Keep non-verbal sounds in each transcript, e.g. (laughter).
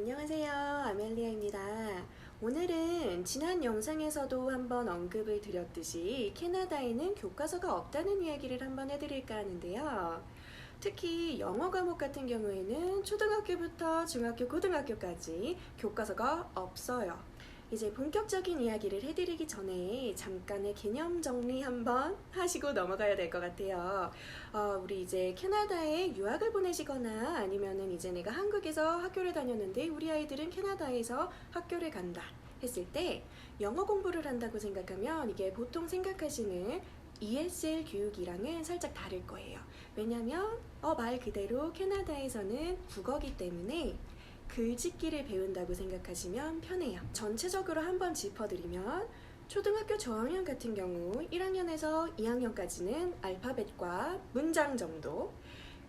안녕하세요. 아멜리아입니다. 오늘은 지난 영상에서도 한번 언급을 드렸듯이 캐나다에는 교과서가 없다는 이야기를 한번 해드릴까 하는데요. 특히 영어 과목 같은 경우에는 초등학교부터 중학교, 고등학교까지 교과서가 없어요. 이제 본격적인 이야기를 해드리기 전에 잠깐의 개념 정리 한번 하시고 넘어가야 될 것 같아요. 어, 우리 이제 캐나다에 유학을 보내시거나 아니면은 이제 내가 한국에서 학교를 다녔는데 우리 아이들은 캐나다에서 학교를 간다 했을 때 영어 공부를 한다고 생각하면 이게 보통 생각하시는 ESL 교육이랑은 살짝 다를 거예요. 왜냐면 어, 말 그대로 캐나다에서는 국어기 때문에 글짓기를 배운다고 생각하시면 편해요. 전체적으로 한번 짚어드리면 초등학교 저학년 같은 경우 1학년에서 2학년까지는 알파벳과 문장 정도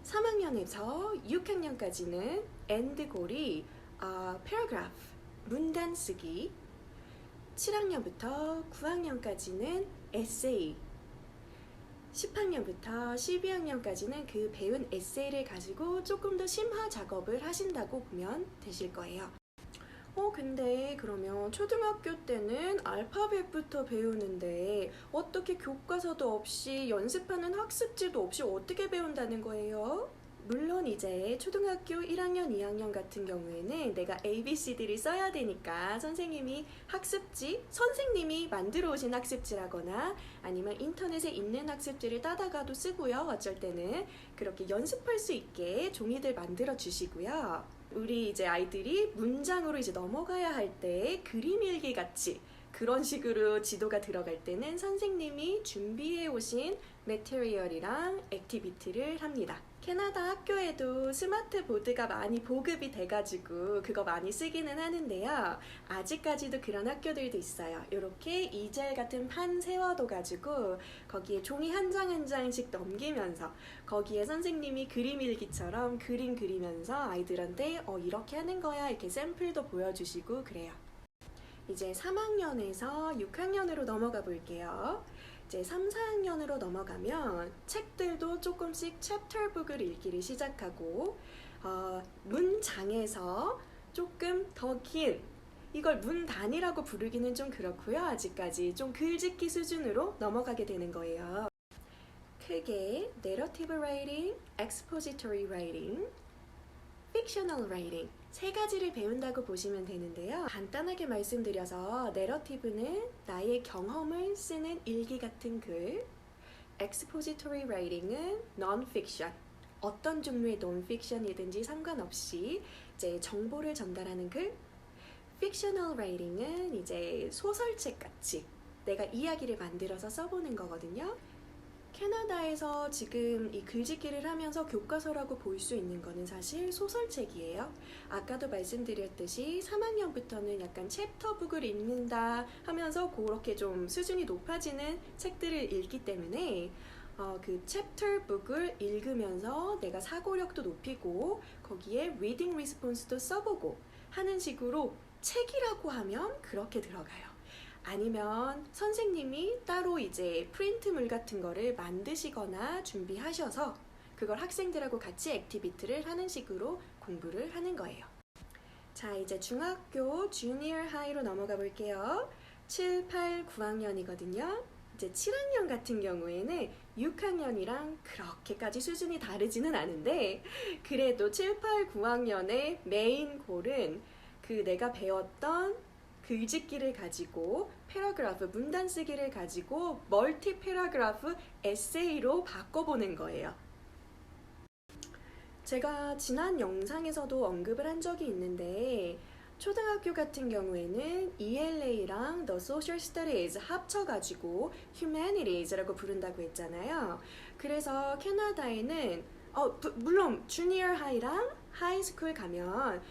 3학년에서 6학년까지는 엔드골이 어, paragraph, 문단 쓰기 7학년부터 9학년까지는 에세이 10학년부터 12학년까지는 그 배운 에세이를 가지고 조금 더 심화 작업을 하신다고 보면 되실 거예요. 어, 근데 그러면 초등학교 때는 알파벳부터 배우는데 어떻게 교과서도 없이 연습하는 학습지도 없이 어떻게 배운다는 거예요? 물론 이제 초등학교 1학년, 2학년 같은 경우에는 내가 ABCD를 써야 되니까 선생님이 학습지, 선생님이 만들어 오신 학습지라거나 아니면 인터넷에 있는 학습지를 따다가도 쓰고요. 어쩔 때는 그렇게 연습할 수 있게 종이들 만들어 주시고요. 우리 이제 아이들이 문장으로 이제 넘어가야 할 때 그림 일기 같이 그런 식으로 지도가 들어갈 때는 선생님이 준비해 오신 매테리얼이랑 액티비티를 합니다. 캐나다 학교에도 스마트 보드가 많이 보급이 돼가지고 그거 많이 쓰기는 하는데요. 아직까지도 그런 학교들도 있어요. 이렇게 이젤 같은 판 세워둬가지고 거기에 종이 한 장 한 장씩 넘기면서 거기에 선생님이 그림 일기처럼 그림 그리면서 아이들한테 어 이렇게 하는 거야 이렇게 샘플도 보여주시고 그래요. 이제 3학년에서 6학년으로 넘어가 볼게요. 이제 3, 4학년으로 넘어가면 책들도 조금씩 챕터북을 읽기를 시작하고 어, 문장에서 조금 더 긴 이걸 문단이라고 부르기는 좀 그렇고요. 아직까지 좀 글짓기 수준으로 넘어가게 되는 거예요. 크게 narrative writing, expository 세 가지를 배운다고 보시면 되는데요. 간단하게 말씀드려서 내러티브는 나의 경험을 쓰는 일기 같은 글, expository writing은 non-fiction 어떤 종류의 non-fiction이든지 상관없이 이제 정보를 전달하는 글, fictional writing은 이제 소설책 같이 내가 이야기를 만들어서 써보는 거거든요. 캐나다에서 지금 이 글짓기를 하면서 교과서라고 볼 수 있는 거는 사실 소설책이에요. 아까도 말씀드렸듯이 3학년부터는 약간 챕터북을 읽는다 하면서 그렇게 좀 수준이 높아지는 책들을 읽기 때문에 어, 그 챕터북을 읽으면서 내가 사고력도 높이고 거기에 리딩 리스폰스도 써보고 하는 식으로 책이라고 하면 그렇게 들어가요. 아니면 선생님이 따로 이제 프린트물 같은 거를 만드시거나 준비하셔서 그걸 학생들하고 같이 액티비티를 하는 식으로 공부를 하는 거예요. 자, 이제 중학교 주니어 하이로 넘어가 볼게요. 7, 8, 9학년이거든요. 이제 7학년 같은 경우에는 6학년이랑 그렇게까지 수준이 다르지는 않은데 그래도 7, 8, 9학년의 메인 골은 그 내가 배웠던 글짓기를 가지고 패러그라프 문단 쓰기를 가지고 멀티 패러그라프 에세이로 바꿔보는 거예요. 제가 지난 영상에서도 언급을 한 적이 있는데 초등학교 같은 경우에는 ELA랑 The Social Studies 합쳐가지고 Humanities라고 부른다고 했잖아요. 그래서 캐나다에는 어, 부, 물론 주니어 하이랑 하이스쿨 가면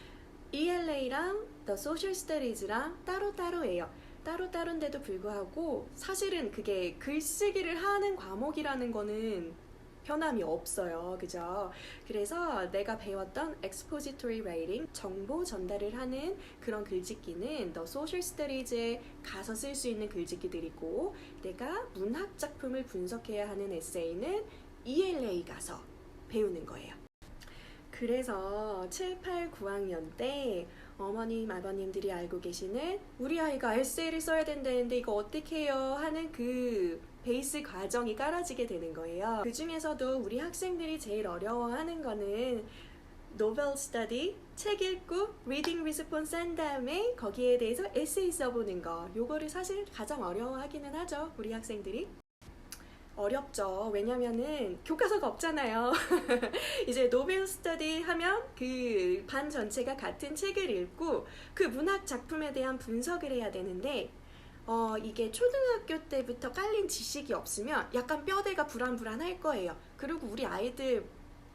ELA랑 The Social Studies랑 따로따로예요. 따로따로인데도 불구하고 사실은 그게 글쓰기를 하는 과목이라는 거는 변함이 없어요. 그죠? 그래서 내가 배웠던 expository writing, 정보 전달을 하는 그런 글짓기는 The Social Studies에 가서 쓸 수 있는 글짓기들이고 내가 문학 작품을 분석해야 하는 에세이는 ELA 가서 배우는 거예요. 그래서 7, 8, 9학년 때 어머님, 아버님들이 알고 계시는 우리 아이가 에세이를 써야 된다는데 이거 어떻게 해요? 하는 그 베이스 과정이 깔아지게 되는 거예요. 그 중에서도 우리 학생들이 제일 어려워하는 거는 노벨 스터디, 책 읽고 리딩 리스폰스 한 다음에 거기에 대해서 에세이 써보는 거. 요거를 사실 가장 어려워하기는 하죠. 우리 학생들이. 어렵죠. 왜냐면은 교과서가 없잖아요. (laughs) 이제 노벨 스터디 하면 그 반 전체가 같은 책을 읽고 그 문학 작품에 대한 분석을 해야 되는데 어, 이게 초등학교 때부터 깔린 지식이 없으면 약간 뼈대가 불안불안할 거예요. 그리고 우리 아이들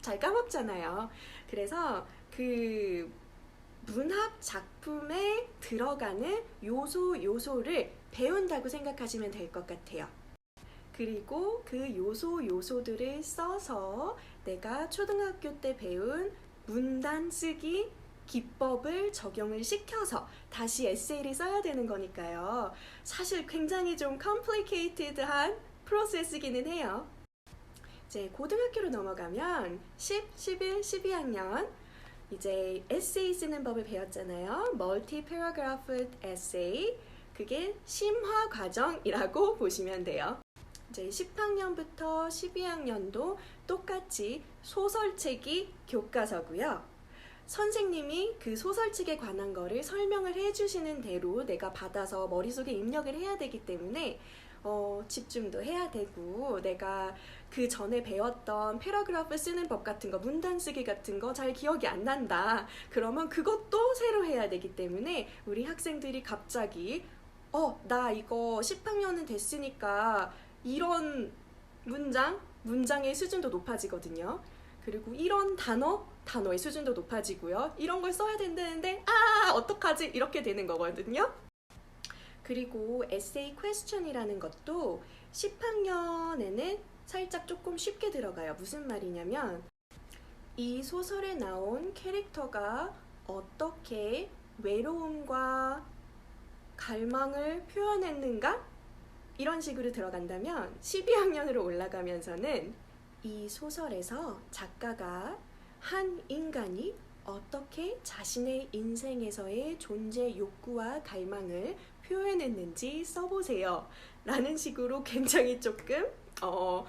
잘 까먹잖아요. 그래서 그 문학 작품에 들어가는 요소 요소를 배운다고 생각하시면 될 것 같아요. 그리고 그 요소 요소들을 써서 내가 초등학교 때 배운 문단 쓰기 기법을 적용을 시켜서 다시 에세이를 써야 되는 거니까요. 사실 굉장히 좀 컴플리케이티드한 프로세스기는 해요. 이제 고등학교로 넘어가면 10, 11, 12학년 이제 에세이 쓰는 법을 배웠잖아요. 멀티 패러그래프 에세이 그게 심화 과정이라고 (laughs) 보시면 돼요. 이제 10학년부터 12학년도 똑같이 소설책이 교과서고요. 선생님이 그 소설책에 관한 거를 설명을 해주시는 대로 내가 받아서 머릿속에 입력을 해야 되기 때문에 어, 집중도 해야 되고 내가 그 전에 배웠던 패러그래프 쓰는 법 같은 거 문단 쓰기 같은 거 잘 기억이 안 난다 그러면 그것도 새로 해야 되기 때문에 우리 학생들이 갑자기 어 나 이거 10학년은 됐으니까 이런 문장 문장의 수준도 높아지거든요 그리고 이런 단어 단어의 수준도 높아지고요 이런 걸 써야 된다는데 아 어떡하지 이렇게 되는 거거든요 그리고 에세이 퀘스천이라는 것도 10학년에는 살짝 조금 쉽게 들어가요. 무슨 말이냐면 이 소설에 나온 캐릭터가 어떻게 외로움과 갈망을 표현했는가? 이런 식으로 들어간다면 12학년으로 올라가면서는 이 소설에서 작가가 한 인간이 어떻게 자신의 인생에서의 존재 욕구와 갈망을 표현했는지 써보세요. 라는 식으로 굉장히 조금 어,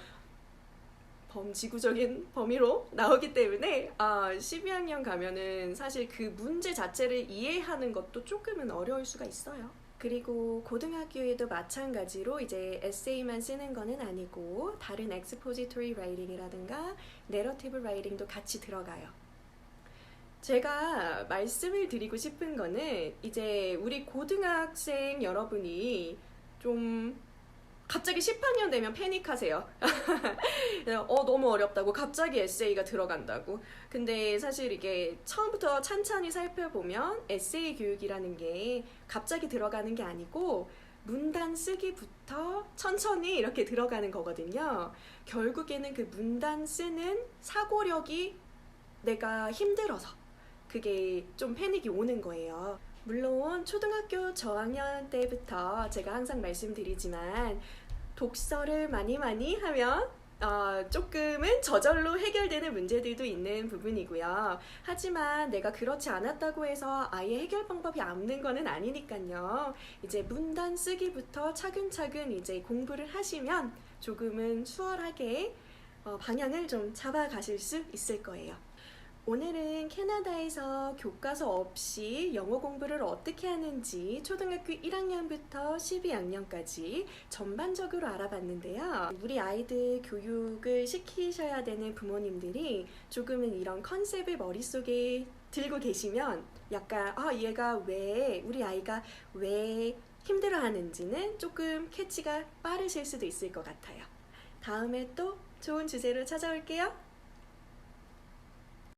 범지구적인 범위로 나오기 때문에 아, 12학년 가면은 사실 그 문제 자체를 이해하는 것도 조금은 어려울 수가 있어요. 그리고 고등학교에도 마찬가지로 이제 에세이만 쓰는 거는 아니고 다른 엑스포지토리 라이팅이라든가 내러티브 라이팅도 같이 들어가요. 제가 말씀을 드리고 싶은 거는 이제 우리 고등학생 여러분이 좀 갑자기 10학년 되면 패닉하세요. (laughs) 어, 너무 어렵다고. 갑자기 에세이가 들어간다고. 근데 사실 이게 처음부터 찬찬히 살펴보면 에세이 교육이라는 게 갑자기 들어가는 게 아니고 문단 쓰기부터 천천히 이렇게 들어가는 거거든요. 결국에는 그 문단 쓰는 사고력이 내가 힘들어서 그게 좀 패닉이 오는 거예요. 물론 초등학교 저학년 때부터 제가 항상 말씀드리지만 독서를 많이 많이 하면 어, 조금은 저절로 해결되는 문제들도 있는 부분이고요. 하지만 내가 그렇지 않았다고 해서 아예 해결 방법이 없는 거는 아니니까요. 이제 문단 쓰기부터 차근차근 이제 공부를 하시면 조금은 수월하게 어, 방향을 좀 잡아가실 수 있을 거예요. 오늘은 캐나다에서 교과서 없이 영어 공부를 어떻게 하는지 초등학교 1학년부터 12학년까지 전반적으로 알아봤는데요. 우리 아이들 교육을 시키셔야 되는 부모님들이 조금은 이런 컨셉을 머릿속에 들고 계시면 약간 아 얘가 왜 우리 아이가 왜 힘들어 하는지는 조금 캐치가 빠르실 수도 있을 것 같아요. 다음에 또 좋은 주제로 찾아올게요.